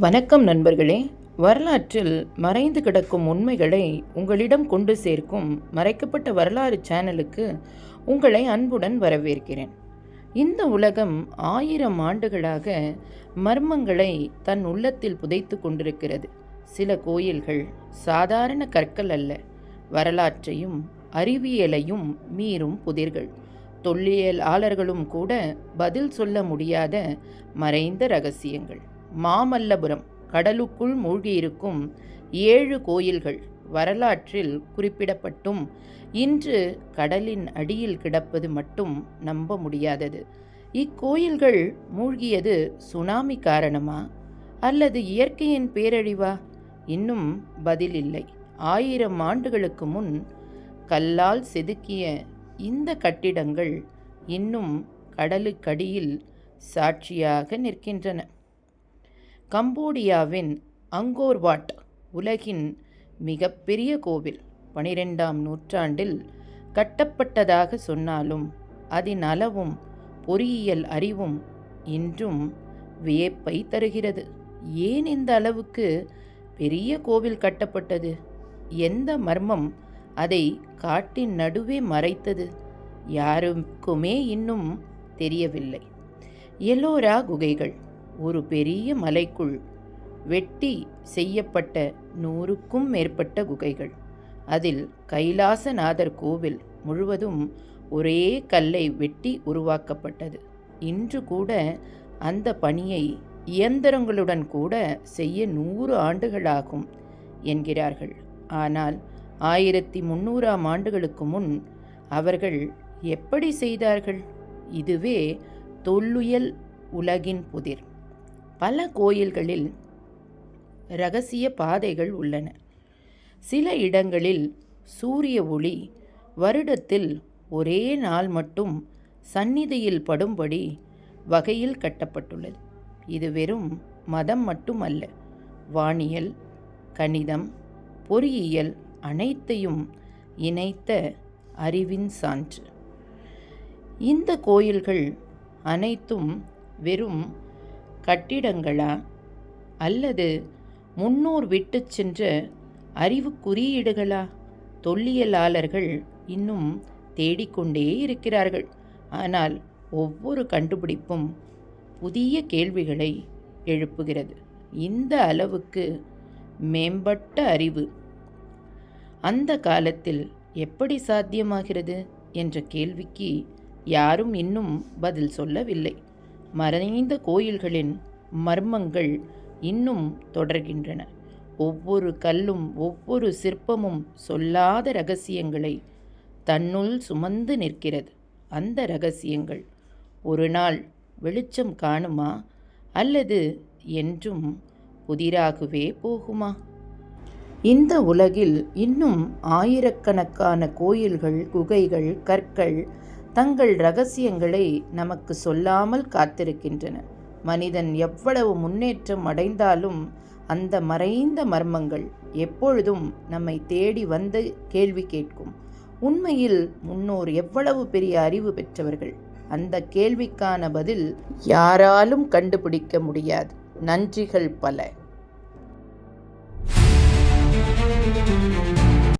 வணக்கம் நண்பர்களே. வரலாற்றில் மறைந்து கிடக்கும் உண்மைகளை உங்களிடம் கொண்டு சேர்க்கும் மறைக்கப்பட்ட வரலாறு சேனலுக்கு உங்களை அன்புடன் வரவேற்கிறேன். இந்த உலகம் ஆயிரம் ஆண்டுகளாக மர்மங்களை தன் உள்ளத்தில் புதைத்து கொண்டிருக்கிறது. சில கோயில்கள் சாதாரண கற்கள் அல்ல. வரலாற்றையும் அறிவியலையும் மீறும் புதிர்கள். தொல்லியலாளர்களும் கூட பதில் சொல்ல முடியாத மறைந்த ரகசியங்கள். மாமல்லபுரம் கடலுக்குள் மூழ்கியிருக்கும் ஏழு கோயில்கள் வரலாற்றில் குறிப்பிடப்பட்டும். இன்று கடலின் அடியில் கிடப்பது மட்டும் நம்ப முடியாதது. இக்கோயில்கள் மூழ்கியது சுனாமி காரணமா? அல்லது இயற்கையின் பேரழிவா? இன்னும் பதில் இல்லை. ஆயிரம் ஆண்டுகளுக்கு முன் கல்லால் செதுக்கிய இந்த கட்டிடங்கள் இன்னும் கடலுக்கடியில் சாட்சியாக நிற்கின்றன. கம்போடியாவின் அங்கோர்வாட் உலகின் மிகப்பெரிய கோவில். பனிரெண்டாம் நூற்றாண்டில் கட்டப்பட்டதாக சொன்னாலும் அதன் அளவும் பொறியியல் அறிவும் இன்றும் வியப்பை தருகிறது. ஏன் இந்த அளவுக்கு பெரிய கோவில் கட்டப்பட்டது? எந்த மர்மம் அதை காட்டின் நடுவே மறைத்தது? யாருக்குமே இன்னும் தெரியவில்லை. எல்லோரா குகைகள். ஒரு பெரிய மலைக்குள் வெட்டி செய்யப்பட்ட நூறுக்கும் மேற்பட்ட குகைகள். அதில் கைலாசநாதர் கோவில் முழுவதும் ஒரே கல்லை வெட்டி உருவாக்கப்பட்டது. இன்று கூட அந்த பணியை இயந்திரங்களுடன் கூட செய்ய நூறு ஆண்டுகளாகும் என்கிறார்கள். ஆனால் ஆயிரத்தி முன்னூறாம் ஆண்டுகளுக்கு முன் அவர்கள் எப்படி செய்தார்கள்? இதுவே தொல்லுயல் உலகின் புதிர். பல கோயில்களில் ரகசிய பாதைகள் உள்ளன. சில இடங்களில் சூரிய ஒளி வருடத்தில் ஒரே நாள் மட்டும் சந்நிதியில் படும்படி வகையில் கட்டப்பட்டுள்ளது. இது வெறும் மதம் மட்டுமல்ல வானியல் கணிதம் பொறியியல் அனைத்தையும் இணைத்த அறிவின் சான்று. இந்த கோயில்கள் அனைத்தும் வெறும் கட்டிடங்களா? அல்லது முன்னோர் விட்டு சென்ற அறிவு குறியீடுகளா? தொல்லியலாளர்கள் இன்னும் தேடிக்கொண்டே இருக்கிறார்கள். ஆனால் ஒவ்வொரு கண்டுபிடிப்பும் புதிய கேள்விகளை எழுப்புகிறது. இந்த அளவுக்கு மேம்பட்ட அறிவு அந்த காலத்தில் எப்படி சாத்தியமாகிறது? என்ற கேள்விக்கு யாரும் இன்னும் பதில் சொல்லவில்லை. மறைந்த கோயில்களின் மர்மங்கள் இன்னும் தொடர்கின்றன. ஒவ்வொரு கல்லும் ஒவ்வொரு சிற்பமும் சொல்லாத ரகசியங்களை தன்னுள் சுமந்து நிற்கிறது. அந்த ரகசியங்கள் ஒரு நாள் வெளிச்சம் காணுமா? அல்லது என்றும் புதிராகவே போகுமா? இந்த உலகில் இன்னும் ஆயிரக்கணக்கான கோயில்கள் குகைகள் கற்கள் தங்கள் ரகசியங்களை நமக்கு சொல்லாமல் காத்திருக்கின்றன. மனிதன் எவ்வளவு முன்னேற்றம் அடைந்தாலும் அந்த மறைந்த மர்மங்கள் எப்பொழுதும் நம்மை தேடி வந்து கேள்வி கேட்கும். உண்மையில் முன்னோர் எவ்வளவு பெரிய அறிவு பெற்றவர்கள்? அந்த கேள்விக்கான பதில் யாராலும் கண்டுபிடிக்க முடியாது. நன்றிகள் பல.